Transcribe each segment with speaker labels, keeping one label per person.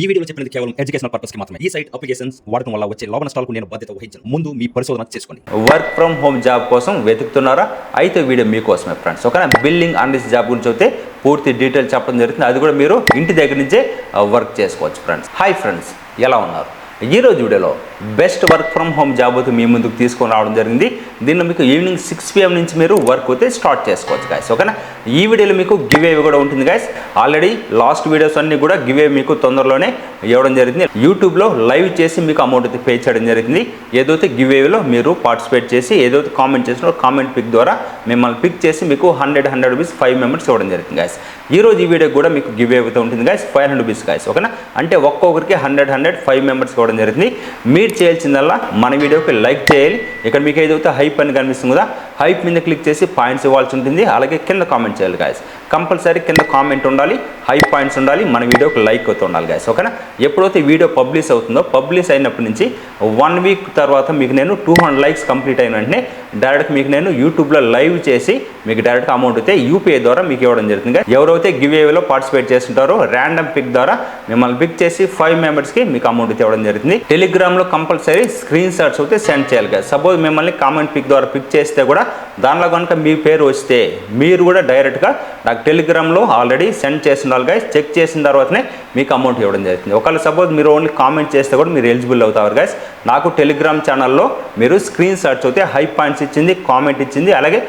Speaker 1: ఈ వీడియోలో చెప్పినది కేవలం ఎడ్యుకేషనల్ పర్పస్కి మాత్రమే. ఈ సైట్ అప్లికేషన్స్ వాడకం వల్ల వచ్చే లాభ నష్టాలకు నేను బాధ్యత వహించను. ముందు మీ పరిశోధన చేసుకోండి.
Speaker 2: వర్క్ ఫ్రమ్ హోమ్ జాబ్ కోసం వెతుకుతున్నారా? అయితే వీడియో మీకోసమే ఫ్రెండ్స్. ఓకేనా? బిల్డింగ్ అనలిస్ట్ జాబ్ గురించి అయితే పూర్తి డీటెయిల్ చెప్పడం జరుగుతుంది. అది కూడా మీరు ఇంటి దగ్గర నుంచే వర్క్ చేసుకోవచ్చు ఫ్రెండ్స్. Hi friends. ఎలా ఉన్నారు? ఈ వీడియోలో best work from home job అయితే మీ ముందుకు తీసుకొని రావడం జరిగింది. దీనిలో మీకు ఈవినింగ్ సిక్స్ పిఎం నుంచి మీరు వర్క్ అయితే స్టార్ట్ చేసుకోవచ్చు గాయస్ ఓకేనా? ఈ వీడియోలో మీకు గివ్ అవే కూడా ఉంటుంది గాయస్ ఆల్రెడీ లాస్ట్ వీడియోస్ అన్ని కూడా గివ్ అవే మీకు తొందరలోనే ఇవ్వడం జరిగింది. యూట్యూబ్లో లైవ్ చేసి మీకు అమౌంట్ అయితే పే చేయడం జరిగింది. ఏదైతే గివ్ అవేలో మీరు పార్టిసిపేట్ చేసి ఏదైతే కామెంట్ చేసినారో కామెంట్ పిక్ ద్వారా మిమ్మల్ని పిక్ చేసి మీకు hundred hundred rupees five members ఇవ్వడం జరుగుతుంది గాయస్ ఈ రోజు ఈ వీడియో కూడా మీకు గివ్ అవుతూ ఉంటుంది guys five hundred rupees guys ఓకేనా అంటే ఒక్కొక్కరికి హండ్రెడ్ హండ్రెడ్ ఫైవ్ మెంబర్స్ ఇవ్వడం జరుగుతుంది. మీరు చేయాల్సిందల్లా మన వీడియోకి లైక్ చేయాలి. ఇక్కడ మీకు ఏదైతే హైప్ అని కనిపిస్తుంది కదా హైప్ మీద క్లిక్ చేసి పాయింట్స్ ఇవ్వాల్సి ఉంటుంది. అలాగే కింద కామెంట్ చేయాలి గాయస్ కంపల్సరీ కింద కామెంట్ ఉండాలి హై పాయింట్స్ ఉండాలి మన వీడియోకి లైక్ అవుతూ ఉండాలి గాయస్ ఓకేనా ఎప్పుడైతే వీడియో పబ్లిష్ అవుతుందో పబ్లిష్ అయినప్పటి నుంచి వన్ వీక్ తర్వాత మీకు నేను టూ హండ్రెడ్ లైక్స్ కంప్లీట్ అయిన వెంటనే డైరెక్ట్ మీకు నేను యూట్యూబ్లో లైవ్ చేసి మీకు డైరెక్ట్ అమౌంట్ అయితే యూపీఐ ద్వారా మీకు ఇవ్వడం జరుగుతుంది. ఎవరైతే గివ్ ఏవేలో పార్టిసిపేట్ చేస్తుంటారో ర్యాండమ్ పిక్ ద్వారా మిమ్మల్ని పిక్ చేసి ఫైవ్ మెంబర్స్కి మీకు అమౌంట్ అయితే ఇవ్వడం జరుగుతుంది. టెలిగ్రామ్లో కంపల్సరీ స్క్రీన్ షాట్స్ అయితే సెండ్ చేయాలి కదా సపోజ్ మిమ్మల్ని కామెంట్ పిక్ ద్వారా పిక్ చేస్తే కూడా దానిలో కనుక మీ పేరు వస్తే మీరు కూడా డైరెక్ట్గా నాకు టెలిగ్రామ్లో ఆల్రెడీ సెండ్ చేసిన వాళ్ళు గైస్ చెక్ చేసిన తర్వాతనే మీకు అమౌంట్ ఇవ్వడం జరుగుతుంది. ఒకవేళ సపోజ్ మీరు ఓన్లీ కామెంట్ చేస్తే కూడా మీరు ఎలిజిబుల్ అవుతారు గైస్ నాకు టెలిగ్రామ్ ఛానల్లో మీరు స్క్రీన్ షాట్స్ అయితే హై పాయింట్స్ ఇచ్చింది కామెంట్ ఇచ్చింది అలాగే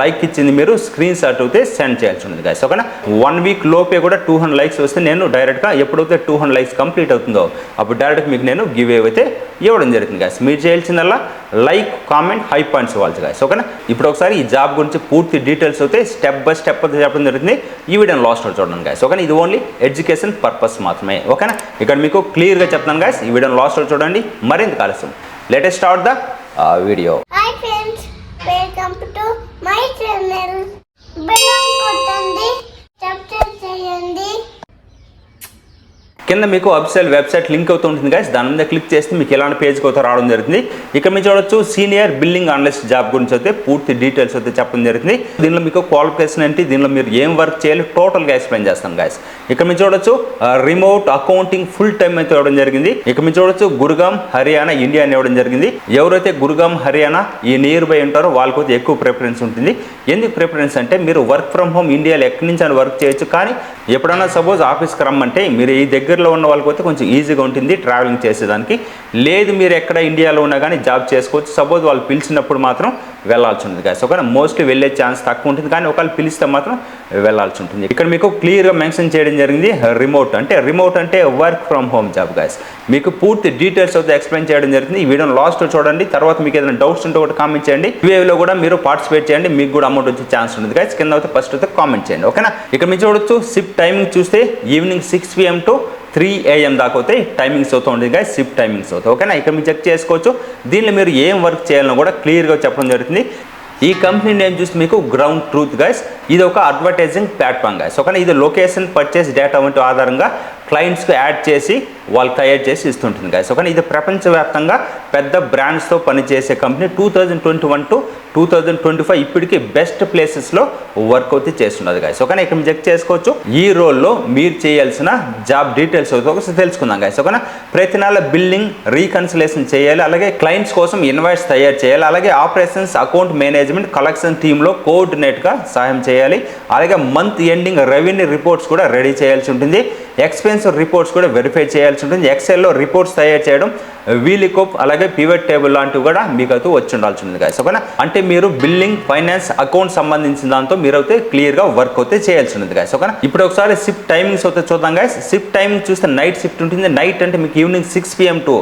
Speaker 2: లైక్ ఇచ్చింది మీరు స్క్రీన్ షాట్ అయితే సెండ్ చేయాల్సి ఉంటుంది గాయస్ ఓకేనా వన్ వీక్ లోపే కూడా టూ హండ్రెడ్ లైక్స్ వస్తే నేను డైరెక్ట్గా ఎప్పుడైతే టూ హండ్రెడ్ లైక్స్ కంప్లీట్ అవుతుందో అప్పుడు డైరెక్ట్ మీకు నేను గివ్ అయితే ఇవ్వడం జరుగుతుంది గాయస్ మీరు చేయాల్సిందల్లా లైక్ కామెంట్ హై పాయింట్స్ ఇవ్వాలి గాయస్ ఓకేనా ఇప్పుడు ఒకసారి ఈ జాబ్ గురించి పూర్తి డీటెయిల్స్ అయితే స్టెప్ బై స్టెప్ అయితే చెప్పడం జరుగుతుంది. ఈ వీడియో లాస్ట్ చూడండి గాయస్ ఓకేనా ఇది ఓన్లీ ఎడ్యుకేషన్ పర్పస్ మాత్రమే. ఓకేనా ఇక్కడ మీకు క్లియర్గా చెప్తాను గాయస్ ఈ వీడియో లాస్ట్ చూడండి. మరింత కాలుస్తాం. Latest out the video
Speaker 3: hi friends welcome to my channel కొట్టండి సబ్స్క్రైబ్ చేయండి.
Speaker 2: కింద మీకు అఫీషియల్ వెబ్సైట్ లింక్ అవుతూ ఉంటుంది గాయస్ దాని మీద క్లిక్ చేస్తే మీకు ఎలాంటి పేజ్కి అయితే రావడం జరుగుతుంది. ఇక్కడ మీరు చూడొచ్చు సీనియర్ బిల్డింగ్ అనలిస్ట్ జాబ్ గురించి అయితే పూర్తి డీటెయిల్స్ అయితే చెప్పడం జరుగుతుంది. దీనిలో మీకు క్వాలిఫికేషన్ ఏంటి దీనిలో మీరు ఏం వర్క్ చేయాలి టోటల్గా ఎక్స్ప్లెయిన్ చేస్తాం గైస్ ఇక్కడ మీరు చూడొచ్చు రిమోట్ అకౌంటింగ్ ఫుల్ టైం అయితే ఇవ్వడం జరిగింది. ఇక మీరు చూడొచ్చు గురుగాం హర్యానా ఇండియా అని ఇవ్వడం జరిగింది. ఎవరైతే గురుగాం హర్యానా ఈ నియర్ బై ఉంటారో వాళ్ళకి అయితే ఎక్కువ ప్రిఫరెన్స్ ఉంటుంది. ఎందుకు ప్రిఫరెన్స్ అంటే మీరు వర్క్ ఫ్రమ్ హోమ్ ఇండియాలో ఎక్కడి నుంచి అని వర్క్ చేయొచ్చు. కానీ ఎప్పుడైనా సపోజ్ ఆఫీస్కి రమ్మంటే మీరు ఈ దగ్గర దగ్గరలో ఉన్న వాళ్ళకి అయితే కొంచెం ఈజీగా ఉంటుంది ట్రావెలింగ్ చేసేదానికి. లేదు మీరు ఎక్కడ ఇండియాలో ఉన్నా కానీ జాబ్ చేసుకోవచ్చు. సపోజ్ వాళ్ళు పిలిచినప్పుడు మాత్రం వెళ్ళాల్సి ఉంటుంది గాయస్ ఒకవేళ మోస్ట్లీ వెళ్ళే ఛాన్స్ తక్కువ ఉంటుంది కానీ ఒకవేళ పిలిస్తే మాత్రం వెళ్ళాల్సి ఉంటుంది. ఇక్కడ మీకు క్లియర్గా మెన్షన్ చేయడం జరిగింది రిమోట్ అంటే రిమోట్ అంటే work from home job guys మీకు పూర్తి డీటెయిల్స్ అయితే ఎక్స్ప్లెయిన్ చేయడం జరిగింది ఈ వీడియో లాస్ట్ చూడండి. తర్వాత మీకు ఏదైనా డౌట్స్ ఉంటే ఒకటి కామెంట్ చేయండి. వేవ్లో కూడా మీరు పార్టిసిపేట్ చేయండి. మీకు కూడా అమౌంట్ వచ్చే ఛాన్స్ ఉంటుంది. గాయస్ కింద అయితే ఫస్ట్ అయితే కామెంట్ చేయండి. ఓకేనా ఇక్కడ మీరు చూడొచ్చు షిఫ్ట్ టైమింగ్ చూస్తే evening six PM to three AM దాకా అయితే టైమింగ్స్ అవుతూ ఉంటుంది. గాయ షిఫ్ట్ టైమింగ్స్ అవుతాయి ఓకేనా ఇక్కడ మీరు చెక్ చేసుకోవచ్చు. దీనిలో మీరు ఏం వర్క్ చేయాలని కూడా క్లియర్గా చెప్పడం జరుగుతుంది. ఈ కంపెనీ నేమ్ చూసి మీకు గ్రౌండ్ ట్రూత్ గైస్ ఇది ఒక అడ్వర్టైజింగ్ ప్లాట్ఫామ్ గైస్ ఓకేనా ఇది లొకేషన్ పర్చేస్ డేటా వంటి ఆధారంగా క్లయింట్స్కి యాడ్ చేసి వాళ్ళు తయారు చేసి ఇస్తుంటుంది గాయస్ ఓకే ఇది ప్రపంచవ్యాప్తంగా పెద్ద బ్రాండ్స్తో పనిచేసే company two thousand twenty one to two thousand twenty five ఇప్పటికి బెస్ట్ ప్లేసెస్లో వర్క్ అయితే చేస్తున్నది గాయస్ ఓకేనా ఇక్కడ మీరు చెక్ చేసుకోవచ్చు ఈ రోల్లో మీరు చేయాల్సిన జాబ్ డీటెయిల్స్ ఒకసారి తెలుసుకుందాం గాయస్ ఓకేనా ప్రతి నెల బిల్లింగ్ రీకన్సిలేషన్ చేయాలి అలాగే క్లయింట్స్ కోసం ఇన్వాయిస్ తయారు చేయాలి అలాగే ఆపరేషన్స్ అకౌంట్ మేనేజ్మెంట్ కలెక్షన్ టీంలో కోఆర్డినేట్గా సహాయం చేయాలి అలాగే మంత్ ఎండింగ్ రెవెన్యూ రిపోర్ట్స్ కూడా రెడీ చేయాల్సి ఉంటుంది. ఎక్స్పెన్స్ రిపోర్ట్స్ కూడా వెరిఫై చేయాల్సి ఉంటుంది. ఎక్సెల్లో రిపోర్ట్స్ తయారు చేయడం వీలికోప్ అలాగే పివట్ టేబుల్ లాంటివి కూడా మీకు అయితే వచ్చి ఉండాల్సి ఉంది గాయస్ ఓకేనా? అంటే మీరు బిల్లింగ్ ఫైనాన్స్ అకౌంట్ సంబంధించిన దాంతో మీరు అయితే క్లియర్గా వర్క్ అయితే చేయాల్సి ఉంది గాయస్ ఓకేనా? ఇప్పుడు ఒకసారి షిఫ్ట్ టైమింగ్స్ అయితే చూద్దాం గాయస్ షిఫ్ట్ టైమింగ్ చూస్తే నైట్ షిఫ్ట్ ఉంటుంది. నైట్ అంటే మీకు evening six PM to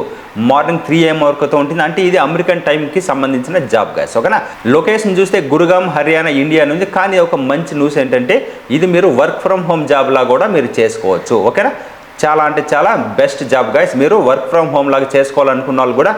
Speaker 2: morning three AM వరకు అయితే ఉంటుంది. అంటే ఇది అమెరికన్ టైంకి సంబంధించిన జాబ్ గాయస్ ఓకేనా? లొకేషన్ చూస్తే గురుగాం హర్యానా ఇండియా ఉంది కానీ ఒక మంచి న్యూస్ ఏంటంటే ఇది మీరు వర్క్ ఫ్రమ్ హోమ్ జాబ్ లా కూడా మీరు చేసుకోవచ్చు. ఓకేనా? చాలా అంటే చాలా బెస్ట్ జాబ్ గైస్ మీరు వర్క్ ఫ్రమ్ హోమ్ లాగా చేసుకోవాలనుకున్న వాళ్ళు కూడా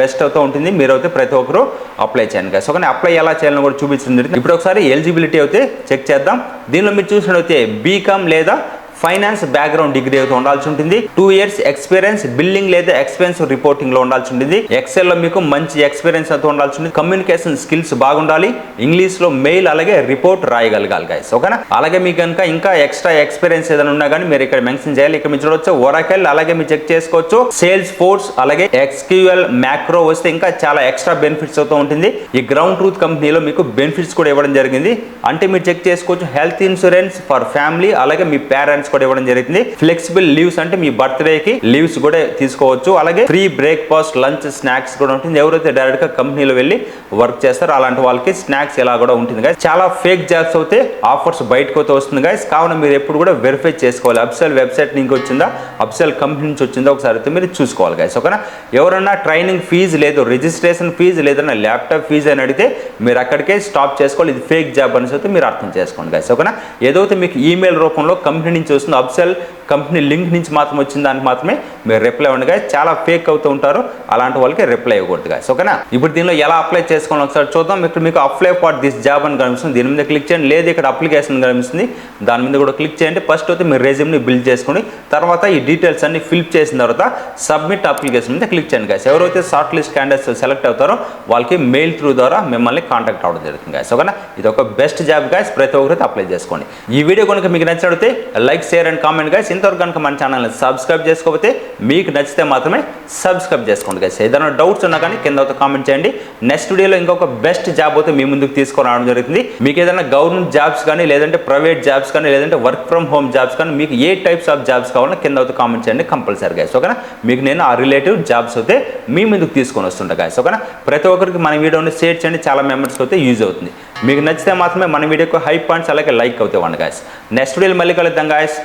Speaker 2: బెస్ట్ అవుతూ ఉంటుంది. మీరు అయితే ప్రతి ఒక్కరు అప్లై చేయండి గైస్ ఓకే అప్లై ఎలా చేయాలని కూడా చూపించింది ఇప్పుడు ఒకసారి ఎలిజిబిలిటీ అయితే చెక్ చేద్దాం. దీనిలో మీరు చూసినట్లయితే బీకామ్ లేదా ఫైనాన్స్ బ్యాక్గ్రౌండ్ డిగ్రీ అయితే ఉండాల్సి ఉంటుంది. టూ ఇయర్స్ ఎక్స్పీరియన్స్ బిల్లింగ్ లేదా ఎక్స్పెన్స్ రిపోర్టింగ్లో ఉండాల్సి ఉంటుంది. ఎక్సెల్లో మీకు మంచి ఎక్స్పీరియన్స్ అయితే ఉండాల్సి ఉంటుంది. కమ్యూనికేషన్ స్కిల్స్ బాగుండాలి. ఇంగ్లీష్లో మెయిల్ అలాగే రిపోర్ట్ రాయగలగాలి గైస్ ఓకేనా అలాగే మీకు కనుక ఇంకా ఎక్స్ట్రా ఎక్స్పీరియన్స్ ఏదైనా ఉన్నా కానీ మీరు ఇక్కడ మెన్షన్ చేయాలి. ఇక్కడ మీరు చూడవచ్చు ఒరాకెల్ అలాగే మీరు చెక్ చేసుకోవచ్చు. సేల్స్ ఫోర్స్ అలాగే ఎక్స్క్యూఎల్ మ్యాక్రో వస్తే ఇంకా చాలా ఎక్స్ట్రా బెనిఫిట్స్ అవుతూ ఉంటుంది. ఈ గ్రౌండ్ ట్రూత్ కంపెనీలో మీకు బెనిఫిట్స్ కూడా ఇవ్వడం జరిగింది. అంటే మీరు చెక్ చేసుకోవచ్చు హెల్త్ ఇన్సూరెన్స్ ఫర్ ఫ్యామిలీ అలాగే మీ పేరెంట్స్ కూడా ఇవ్వడం జరిగింది. ఫ్లెక్సిబుల్ లీవ్స్ అంటే మీ బర్త్డేకి లీవ్స్ కూడా తీసుకోవచ్చు. అలాగే ఫ్రీ బ్రేక్ఫాస్ట్ లంచ్ స్నాక్స్ కూడా ఉంటుంది. ఎవరైతే డైరెక్ట్గా కంపెనీలో వెళ్ళి వర్క్ చేస్తారో అలాంటి వాళ్ళకి స్నాక్స్ ఇలా కూడా ఉంటుంది guys. చాలా ఫేక్ జాబ్స్ అయితే ఆఫర్స్ బయటకు అయితే వస్తుంది గైస్ కావున మీరు ఎప్పుడు కూడా వెరిఫై చేసుకోవాలి. అప్సెల్ వెబ్సైట్ నుంచి వచ్చిందా అప్సెల్ కంపెనీ నుంచి వచ్చిందా ఒకసారి అయితే మీరు చూసుకోవాలి గైస్ ఓకేనా? ఎవరన్నా ట్రైనింగ్ ఫీజు లేదు రిజిస్ట్రేషన్ ఫీజు లేదన్నా ల్యాప్టాప్ ఫీజు అని అడిగితే మీరు అక్కడికే స్టాప్ చేసుకోవాలి. ఇది ఫేక్ జాబ్ అనేసి అయితే మీరు అర్థం చేసుకోండి గైస్ ఓకేనా? ఏదైతే మీకు ఈమెయిల్ రూపంలో కంపెనీ నుంచి వస్తుంది అప్సెల్ కంపెనీ లింక్ నుంచి మాత్రం వచ్చిన దానికి మాత్రమే మీరు రిప్లై ఇవ్వండి guys. చాలా ఫేక్ అవుతూ ఉంటారు. అలాంటి వాళ్ళకి రిప్లై ఇవ్వకూడదు guys. ఓకేనా ఇప్పుడు దీనిలో ఎలా అప్లై చేసుకోవాలి ఒకసారి చూద్దాం. ఇక్కడ మీకు అప్లై ఫర్ దిస్ జాబ్ అని కనిపిస్తుంది. దీని మీద క్లిక్ చేయండి. లేదు ఇక్కడ అప్లికేషన్ కనిపిస్తుంది. దాని మీద కూడా క్లిక్ చేయండి. ఫస్ట్ అయితే మీరు రెజ్యూమ్ని బిల్డ్ చేసుకోండి. తర్వాత ఈ డీటెయిల్స్ అన్ని ఫిల్ చేసిన తర్వాత సబ్మిట్ అప్లికేషన్ మీద క్లిక్ చేయండి guys. ఎవరైతే షార్ట్ లిస్ట్ క్యాండిడేట్స్ సెలెక్ట్ అవుతారో వాళ్ళకి మెయిల్ త్రూ ద్వారా మిమ్మల్ని కాంటాక్ట్ అవ్వడం జరుగుతుంది guys. ఓకేనా ఇది ఒక బెస్ట్ జాబ్ గాయస్ ప్రతి ఒక్కరైతే అప్లై చేసుకోండి. ఈ వీడియో కనుక మీకు నచ్చినట్లయితే like share and comment guys ఇంతవరకు కనుక మన ఛానల్ని సబ్స్క్రైబ్ చేసుకోకపోతే మీకు నచ్చితే మాత్రమే సబ్స్క్రైబ్ చేసుకోండి గైస్ ఏదైనా డౌట్స్ ఉన్నా కానీ కింద కామెంట్ చేయండి. నెక్స్ట్ వీడియోలో ఇంకొక బెస్ట్ జాబ్ అయితే మీ ముందుకు తీసుకురావడం జరుగుతుంది. మీకు ఏదైనా గవర్నమెంట్ జాబ్స్ కానీ లేదంటే ప్రైవేట్ జాబ్స్ కానీ లేదంటే వర్క్ ఫ్రమ్ హోమ్ జాబ్స్ కానీ మీకు ఏ టైప్స్ ఆఫ్ జాబ్స్ కావాలన్నా కింద అయితే కామెంట్ చేయండి కంపల్సరీ గైస్ ఓకేనా మీకు నేను ఆ రిలేటివ్ జాబ్స్ అయితే మీ ముందుకు తీసుకొని వస్తుంటా గైస్ ఓకేనా ప్రతి ఒక్కరికి మన వీడియోని షేర్ చేయండి. చాలా మెంబర్స్కి అయితే యూజ్ అవుతుంది. మీకు నచ్చితే మాత్రమే మన వీడియోకి హై పాయింట్స్ అలాగే లైక్ అవుతాయి వండి గాయస్ నెక్స్ట్ వీడియోలో మళ్ళీ కలుద్దాం గాయస్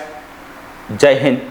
Speaker 2: జై హింద్.